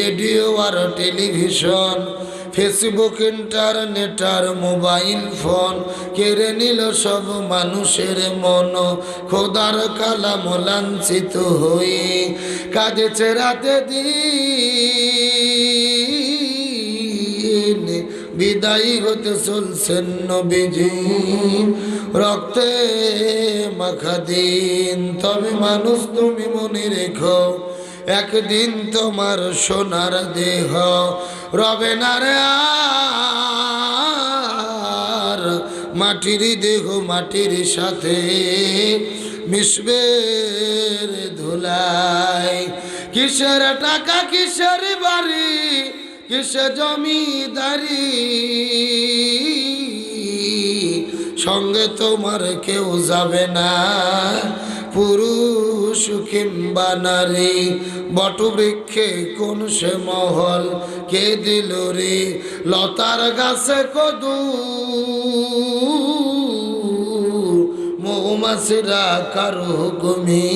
Radio আর television, Facebook, internet আর mobile phone, কেড়ে নিল সব মানুষের মন। খোদার কালাম লাঞ্ছিত হয়ে কাঁদেছে রাতে দিন। বিদায়ী হতে চলছেন নবীজি, রক্তে মাখা দিন। তবে মানুষ তুমি মনে রেখো একদিন তোমার সোনার দেহ রবে না রে আর। মাটির দেহ মাটির সাথে মিশবে ধুলাই। কিসের টাকা, কিসের বাড়ি কিসে জমিদারি? সঙ্গে তোমার কেউ যাবে না। পুরুষ কিংবা নারী, বটবৃক্ষে কোন সে মহল? কে দিল রে লতার গাছে কদু? মৌমাছিরা কারও হুকুমি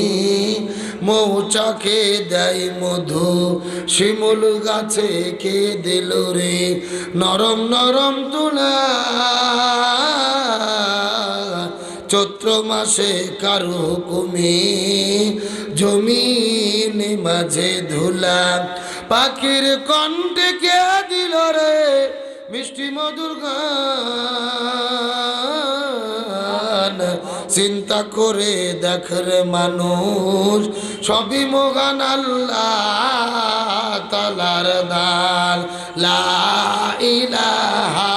মৌচাকে দেয় মধু। শিমুল গাছে কে দিল রে নরম নরম তুলা? চৈত্র মাসে কারও হুকুমি জমিন মাঝে ধুলা। পাখির কণ্ঠে কে দিল রে মিষ্টি মধুর চিন্তা করে দেখ রে মানুষ, সবই মোগান আল্লাহ তালার দাল লা ইলাহা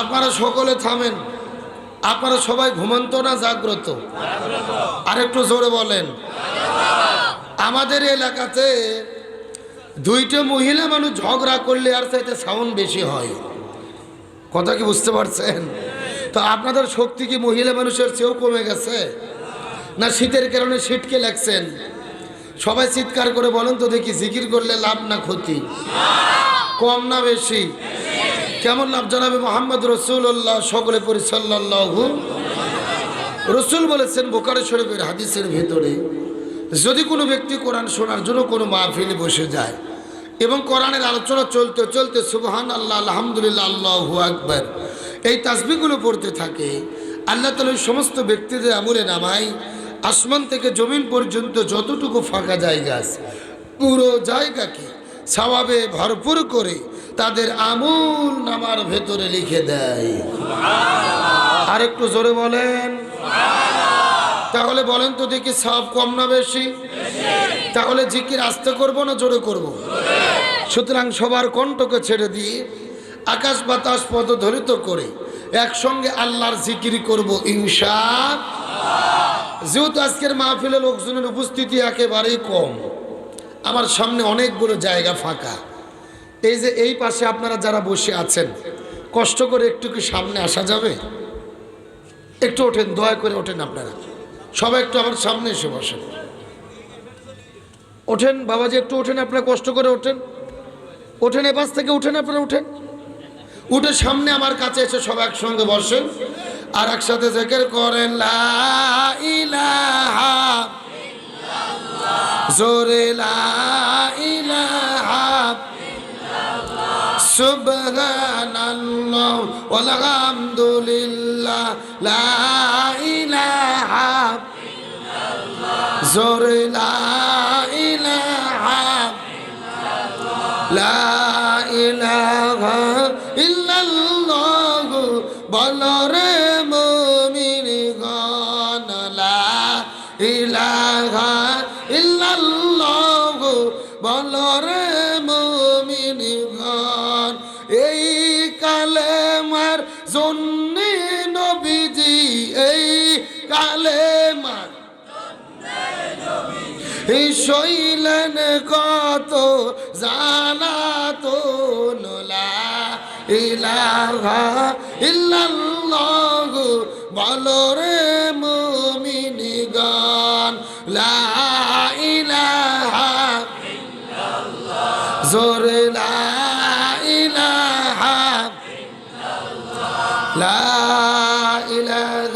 আপনারা সকলে থামেন। আপনারা সবাই ঘুমন্ত না জাগ্রত? আর একটু জোরে বলেন। আমাদের এলাকাতে দুইটা মহিলা মানুষ ঝগড়া করলে আর চাইতে সাউন্ড বেশি হয়। কথা কি বুঝতে পারছেন? তো আপনাদের শক্তি কি মহিলা মানুষের চেয়েও কমে গেছে? না শীতের কারণে শীতকে লাগছেন সবাই চিৎকার করে বলেন তো দেখি জিকির করলে লাভ না ক্ষতি? কম না বেশি। কেমন লাভ জানাবে মোহাম্মদ রসুল্লাহ সকলে পরিসাল্লাহু রসুল বলেছেন বোকারে শরীফের হাদিসের ভেতরে, যদি কোনো ব্যক্তি কোরআন শোনার জন্য কোনো মাহফিলে বসে যায় এবং কোরআনের আলোচনা চলতে চলতে সুবহান আল্লাহ আলহামদুলিল্লাহ, আল্লাহু আকবর, এই তাসবিগুলো পড়তে থাকে, আল্লাহ তালা সমস্ত ব্যক্তিদের আমলে নামাই আসমান থেকে জমিন পর্যন্ত যতটুকু ফাঁকা জায়গা আছে, পুরো জায়গাকে স্বভাবে ভরপুর করে তাদের আমুল নামার ভেতরে লিখে দেয়। আর একটু জোরে বলেন। তাহলে বলেন তো দেখি সব কম না বেশি? তাহলে জিকির আস্তে করব না জোরে করব। সুতরাং সবার কণ্ঠকে ছেড়ে দিয়ে আকাশ বাতাস পদ পদধরিত করে একসঙ্গে আল্লাহর জিকির করব ইনশা যেহেতু আজকের মাহফিলে লোকজনের উপস্থিতি একেবারেই কম আমার সামনে অনেকগুলো জায়গা ফাঁকা। এই যে এই পাশে আপনারা যারা বসে আছেন, কষ্ট করে একটু কি সামনে আসা যাবে? একটু ওঠেন, দয়া করে ওঠেন আপনারা। সবাই একটু আমার সামনে এসে বসেন। ওঠেন, বাবাজি একটু ওঠেন, আপনারা কষ্ট করে ওঠেন। ওঠেন এপাশ থেকে উঠেন, আপনারা উঠেন। উঠে সামনে আমার কাছে এসে সবাই একসঙ্গে বসেন। আর একসাথে জেকের করেন জোরে লা ইলাহা। সুবহানাল্লাহ আলহামদুলিল্লাহ লা ইলাহা জোরে লা ইলাহা লা ইলাহা ইল্লাল্লাহ বলরে মুমিন গণ, লা ইলাহা ইল্লাল্লাহ বলরে মুমিন কালেমার শৈলেন কত জানা তো নোলা ইলাহা ইল্লাল্লাহ, বলো রে মুমিনি গান লা ইলাহা জোরে লা ইলাহা লা ইলাহা